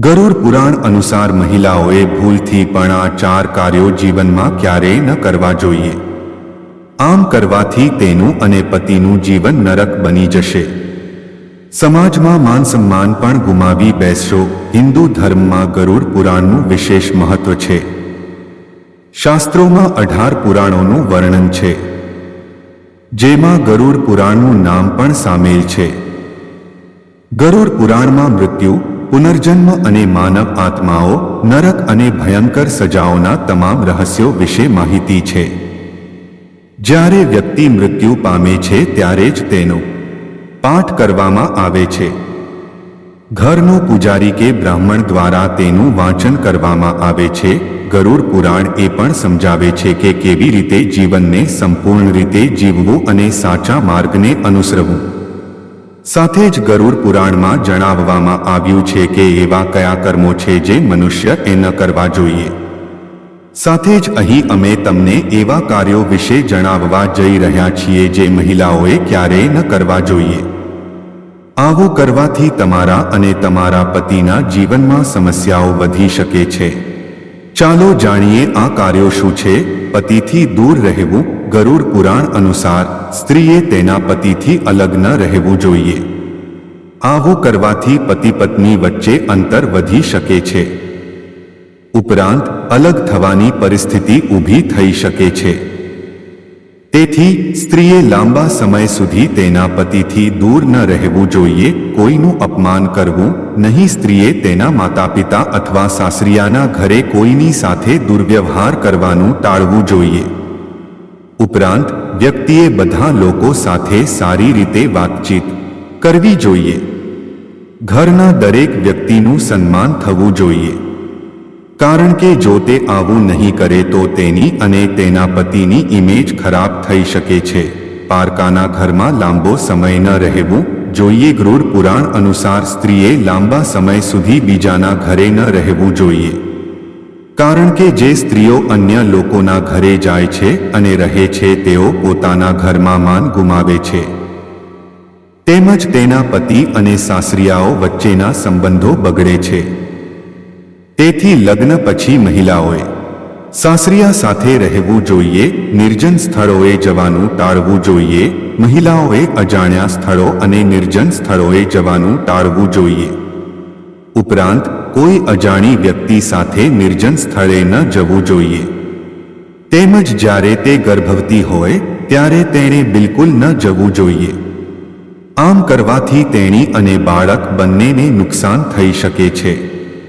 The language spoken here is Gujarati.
ગરુડ પુરાણ અનુસાર મહિલાઓએ ભૂલથી પણ આ ચાર કાર્યો જીવનમાં ક્યારેય ન કરવા જોઈએ. આમ કરવાથી તેનું અને પતિનું જીવન નરક બની જશે. સમાજમાં માન સન્માન પણ ગુમાવી બેસશો. હિન્દુ ધર્મમાં ગરુડ પુરાણનું વિશેષ મહત્વ છે. શાસ્ત્રોમાં અઢાર પુરાણોનું વર્ણન છે. જેમાં ગરુડ પુરાણનું નામ પણ સામેલ છે. ગરુડ પુરાણમાં મૃત્યુ પુનર્જન્મ અને માનવ આત્માઓ, નરક અને ભયંકર સજાઓના તમામ રહસ્યો વિશે માહિતી છે. જ્યારે વ્યક્તિ મૃત્યુ પામે છે, ત્યારે જ તેનો પાઠ કરવામાં આવે છે. ઘરનો પૂજારી કે બ્રાહ્મણ દ્વારા તેનું વાંચન કરવામાં આવે છે. ગરુડ પુરાણ એ પણ સમજાવે છે કે કેવી રીતે જીવનને સંપૂર્ણ રીતે જીવવું અને સાચા માર્ગને અનુસરવું. સાથે જ ગરુડ પુરાણમાં જણાવવામાં આવ્યું છે કે એવા કયા કર્મો છે જે મનુષ્ય એ ન કરવા જોઈએ. સાથે જ અહીં અમે તમને એવા કાર્યો વિશે જણાવવા જઈ રહ્યા છીએ જે મહિલાઓએ ક્યારેય ન કરવા જોઈએ. આવું કરવાથી તમારા અને તમારા પતિના જીવનમાં સમસ્યાઓ વધી શકે છે. ચાલો જાણીએ આ કાર્યો શું છે? પતિથી દૂર રહેવું ગરુડ પુરાણ અનુસાર સ્ત્રીએ તેના પતિથી અલગ ન રહેવું જોઈએ. આવું કરવાથી પતિ પત્ની વચ્ચે અંતર વધી શકે છે. ઉપરાંત, અલગ થવાની પરિસ્થિતિ ઊભી થઈ શકે છે. તેથી, સ્ત્રીએ લાંબા સમય સુધી તેના પતિથી દૂર ન રહેવું જોઈએ, કોઈનું અપમાન કરવું, નહીં સ્ત્રીએ તેના માતાપિતા અથવા સાસરિયાના ઘરે કોઈની સાથે દુર્વ્યવહાર કરવાનું ટાળવું જોઈએ. ઉપરાંત વ્યક્તિએ બધા લોકો સાથે સારી રીતે વાતચીત કરવી જોઈએ. ઘરના દરેક વ્યક્તિનું સન્માન થવું જોઈએ. કારણ કે જો તે આવું નહીં કરે તો તેની અને તેના પતિની ઇમેજ ખરાબ થઈ શકે છે. પારકાના ઘરમાં લાંબો સમય ન રહેવું જોઈએ. ગૃઢ પુરાણ અનુસાર સ્ત્રીએ લાંબા સમય સુધી બીજાના ઘરે ન રહેવું જોઈએ. કારણ કે જે સ્ત્રીઓ અન્ય લોકોના ઘરે જાય છે અને રહે છે, તેઓ પોતાના ઘરમાં માન ગુમાવે છે. તેમજ તેના પતિ અને સાસરિયાઓ વચ્ચેના સંબંધો બગડે છે. તેથી લગ્ન પછી મહિલાઓએ સાસરિયા સાથે રહેવું જોઈએ, નિર્જન સ્થળોએ જવાનું ટાળવું જોઈએ, મહિલાઓએ અજાણ્યા સ્થળો અને નિર્જન સ્થળોએ જવાનું ટાળવું જોઈએ. ઉપરાંત કોઈ અજાણી વ્યક્તિ સાથે નિર્જન સ્થળે ન જવું જોઈએ. તેમજ જ્યારે તે ગર્ભવતી હોય, ત્યારે તેણે બિલકુલ ન જવું જોઈએ. આમ કરવાથી તેણી અને બાળક બંનેને નુકસાન થઈ શકે છે.